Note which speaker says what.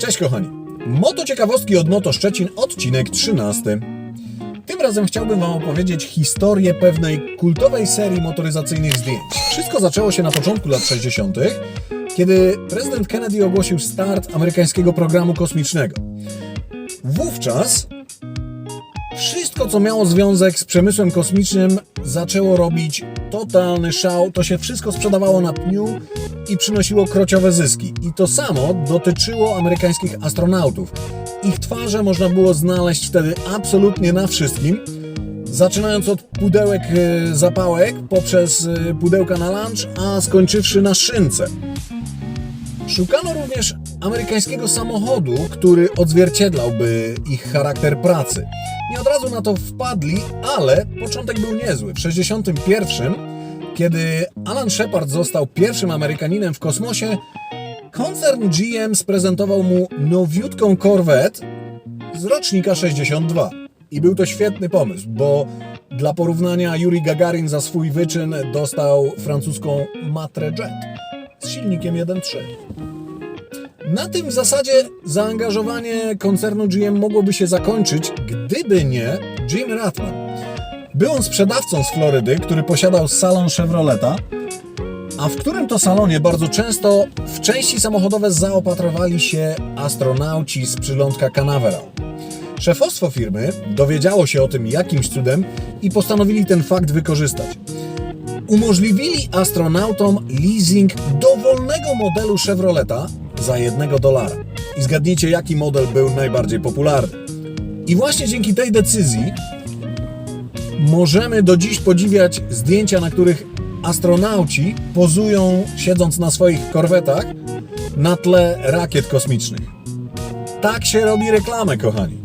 Speaker 1: Cześć kochani. Moto ciekawostki od Moto Szczecin, odcinek 13. Tym razem chciałbym Wam opowiedzieć historię pewnej kultowej serii motoryzacyjnych zdjęć. Wszystko zaczęło się na początku lat 60., kiedy prezydent Kennedy ogłosił start amerykańskiego programu kosmicznego. Wówczas wszystko, co miało związek z przemysłem kosmicznym, zaczęło robić totalny szał. To się wszystko sprzedawało na pniu i przynosiło krociowe zyski. I to samo dotyczyło amerykańskich astronautów. Ich twarze można było znaleźć wtedy absolutnie na wszystkim. Zaczynając od pudełek e, zapałek, poprzez e, pudełka na lunch, a skończywszy na szynce. Szukano również amerykańskiego samochodu, który odzwierciedlałby ich charakter pracy. Nie od razu na to wpadli, ale początek był niezły. W 61, kiedy Alan Shepard został pierwszym Amerykaninem w kosmosie, koncern GM sprezentował mu nowiutką Corvette z rocznika 62. I był to świetny pomysł, bo dla porównania Yuri Gagarin za swój wyczyn dostał francuską Matre Jet z silnikiem 1.3. Na tym zasadzie zaangażowanie koncernu GM mogłoby się zakończyć, gdyby nie Jim Ratman. Był on sprzedawcą z Florydy, który posiadał salon Chevroleta, a w którym to salonie bardzo często w części samochodowe zaopatrowali się astronauci z przylądka Canaveral. Szefostwo firmy dowiedziało się o tym jakimś cudem i postanowili ten fakt wykorzystać umożliwili astronautom leasing dowolnego modelu Chevroleta za jednego dolara. I zgadnijcie, jaki model był najbardziej popularny. I właśnie dzięki tej decyzji możemy do dziś podziwiać zdjęcia, na których astronauci pozują siedząc na swoich korwetach na tle rakiet kosmicznych. Tak się robi reklamę, kochani.